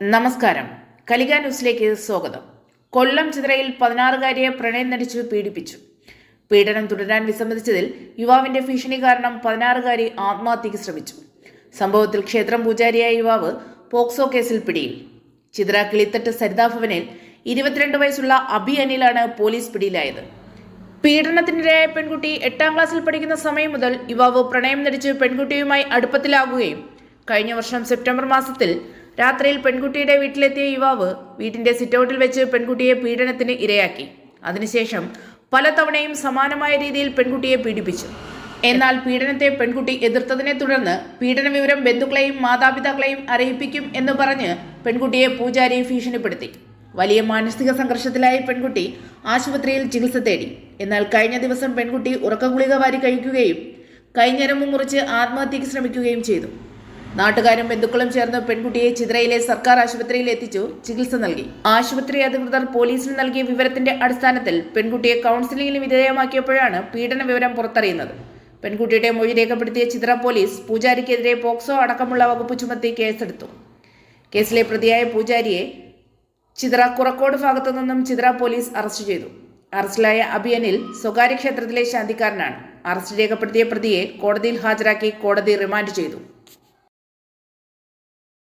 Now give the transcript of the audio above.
നമസ്കാരം. കലിക ന്യൂസിലേക്ക് സ്വാഗതം. കൊല്ലം ചിതറയിൽ പതിനാറുകാരിയെ പ്രണയം നടിച്ചു പീഡിപ്പിച്ചു. പീഡനം തുടരാൻ വിസമ്മതിച്ചതിൽ യുവാവിന്റെ ഭീഷണി കാരണം പതിനാറുകാരി ആത്മഹത്യക്ക് ശ്രമിച്ചു. സംഭവത്തിൽ ക്ഷേത്രം പൂജാരിയായ യുവാവ് പോക്സോ കേസിൽ പിടിയിൽ. ചിത്ര കിളിത്തട്ട് സരിതാ ഭവനിൽ ഇരുപത്തിരണ്ട് വയസ്സുള്ള അബി അനിലാണ് പോലീസ് പിടിയിലായത്. പീഡനത്തിനിരയായ പെൺകുട്ടി എട്ടാം ക്ലാസ്സിൽ പഠിക്കുന്ന സമയം മുതൽ യുവാവ് പ്രണയം നടിച്ച് പെൺകുട്ടിയുമായി അടുപ്പത്തിലാകുകയും കഴിഞ്ഞ വർഷം സെപ്റ്റംബർ മാസത്തിൽ രാത്രിയിൽ പെൺകുട്ടിയുടെ വീട്ടിലെത്തിയ യുവാവ് വീട്ടിന്റെ സിറ്റൗട്ടിൽ വെച്ച് പെൺകുട്ടിയെ പീഡനത്തിന് ഇരയാക്കി. അതിനുശേഷം പലതവണയും സമാനമായ രീതിയിൽ പെൺകുട്ടിയെ പീഡിപ്പിച്ചു. എന്നാൽ പീഡനത്തെ പെൺകുട്ടി എതിർത്തതിനെ തുടർന്ന് പീഡന വിവരം ബന്ധുക്കളെയും മാതാപിതാക്കളെയും അറിയിപ്പിക്കും എന്ന് പറഞ്ഞ് പെൺകുട്ടിയെ പൂജാരി ഭീഷണിപ്പെടുത്തി. വലിയ മാനസിക സംഘർഷത്തിലായ പെൺകുട്ടി ആശുപത്രിയിൽ ചികിത്സ തേടി. എന്നാൽ കഴിഞ്ഞ ദിവസം പെൺകുട്ടി ഉറക്കഗുളിക വാരി കഴിക്കുകയും കൈഞ്ഞരമ്പ് മുറിച്ച് ആത്മഹത്യക്ക് ശ്രമിക്കുകയും ചെയ്തു. നാട്ടുകാരും ബന്ധുക്കളും ചേർന്ന് പെൺകുട്ടിയെ ചിത്രയിലെ സർക്കാർ ആശുപത്രിയിൽ എത്തിച്ചു ചികിത്സ നൽകി. ആശുപത്രി അധികൃതർ പോലീസിന് നൽകിയ വിവരത്തിന്റെ അടിസ്ഥാനത്തിൽ പെൺകുട്ടിയെ കൗൺസിലിംഗിന് വിധേയമാക്കിയപ്പോഴാണ് പീഡന വിവരം പുറത്തറിയുന്നത്. പെൺകുട്ടിയുടെ മൊഴി രേഖപ്പെടുത്തിയ ചിത്ര പോലീസ് പൂജാരിക്കെതിരെ പോക്സോ അടക്കമുള്ള വകുപ്പ് ചുമത്തി കേസെടുത്തു. കേസിലെ പ്രതിയായ പൂജാരിയെ ചിത്ര കുറക്കോട് ഭാഗത്തു നിന്നും ചിത്ര പോലീസ് അറസ്റ്റ് ചെയ്തു. അറസ്റ്റിലായ അഭിയനിൽ സ്വകാര്യ ക്ഷേത്രത്തിലെ ശാന്തിക്കാരനാണ്. അറസ്റ്റ് രേഖപ്പെടുത്തിയ പ്രതിയെ കോടതിയിൽ ഹാജരാക്കി കോടതി റിമാൻഡ് ചെയ്തു.